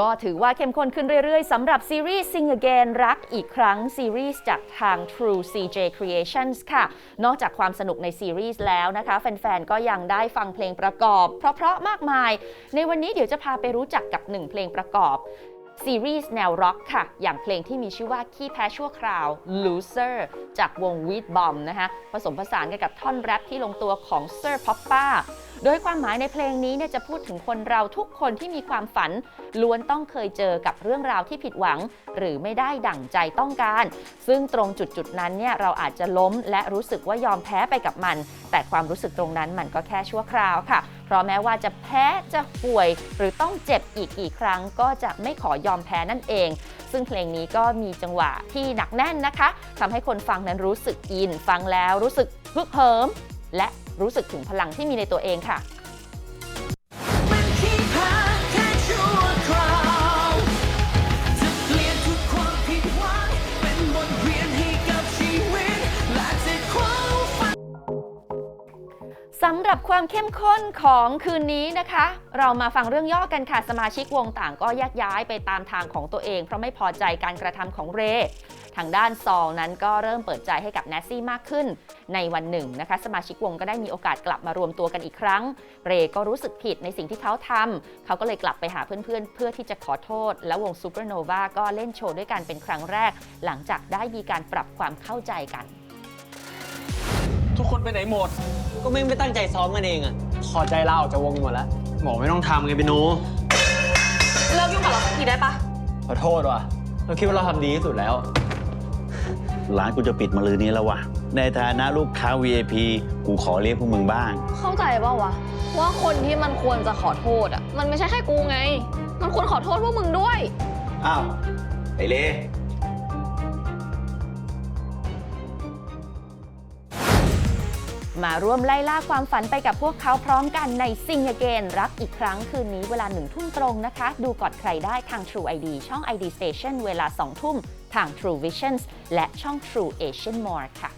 ก็ถือว่าเข้มข้นขึ้นเรื่อยๆสำหรับซีรีส์ Sing Again รักอีกครั้งซีรีส์จากทาง True CJ Creations ค่ะ นอกจากความสนุกในซีรีส์แล้วนะคะ แฟนๆ ก็ยังได้ฟังเพลงประกอบ เพราะๆ มากมาย ในวันนี้เดี๋ยวจะพาไปรู้จักกับหนึ่งเพลงประกอบซีรีส์แนวร็อกค่ะ อย่างเพลงที่มีชื่อว่า ขี้แพ้ชั่วคราว Loser จากวง Weed Bomb นะคะผสมผสานกันกับท่อนแรปที่ลงตัวของ Sir Poppa โดยความหมายในเพลงนี้เนี่ยจะพูดถึงคนเราทุกคนที่มีความฝัน ล้วนต้องเคยเจอกับเรื่องราวที่ผิดหวัง หรือไม่ได้ดั่งใจต้องการ ซึ่งตรงจุดจุดนั้นเนี่ยเราอาจจะล้มและรู้สึกว่ายอมแพ้ไปกับมัน แต่ความรู้สึกตรงนั้นมันก็แค่ชั่วคราวค่ะ เพราะแม้ว่าจะแพ้จะป่วย หรือต้องเจ็บอีกกี่ครั้ง ก็จะไม่ขอยอมแพ้นั่นเอง ซึ่งเพลงนี้ก็มีจังหวะที่หนักแน่นนะคะทำให้คนฟังนั้นรู้สึกอิน ฟังแล้วรู้สึกฮึกเหิม และรู้สึกถึงพลังที่มีในตัวเองค่ะำหรับความเข้มข้นของคืนนี้นะคะ เรามาฟังเรื่องย่อกันค่ะ สมาชิกวงต่างก็แยกย้ายไปตามทางของตัวเอง เพราะไม่พอใจการกระทำของเร ทางด้านซอลนั้นก็เริ่มเปิดใจให้กับแนสซี่มากขึ้น ในวันหนึ่งนะคะ สมาชิกวงก็ได้มีโอกาสกลับมารวมตัวกันอีกครั้ง เรก็รู้สึกผิดในสิ่งที่เขาทำเขาก็เลยกลับไปหาเพื่อนๆ เพื่อที่จะขอโทษ และวงซูเปอร์โนวาก็เล่นโชว์ด้วยกันเป็นครั้งแรก หลังจากได้มีการปรับความเข้าใจกัน ทุกคนไปไหนหมด ก็ไม่งไม่ตั้งใจซ้อมกันเองอะพอใจลาออกจากวงหมดแล้วบอกไม่ต้องทำไงพี่หนู เลิกยุ่งกับเราสักทีได้ปะขอโทษว่ะ เราคิดว่าเราทำดีที่สุดแล้ว ร้านกูจะปิดมาลืนนี้แล้ววะ ในฐานะลูกค้า VIP กูขอเรียกพวกมึงบ้าง เข้าใจเปล่าวะ ว่าคนที่มันควรจะขอโทษอะมันไม่ใช่แค่กูไง มันควรขอโทษพวกมึงด้วย อ้าว ไอเล่ มาร่วมไล่ล่าความฝันไปกับพวกเขาพร้อมกันในซิงเกนรักอีกครั้งคืนนี้เวลาหนึ่งทุ่มตรงนะคะ ดูก่อนใครได้ทาง True ID ช่อง ID Station เวลา2ทุ่มทาง True Visions และช่อง True Asian More ค่ะ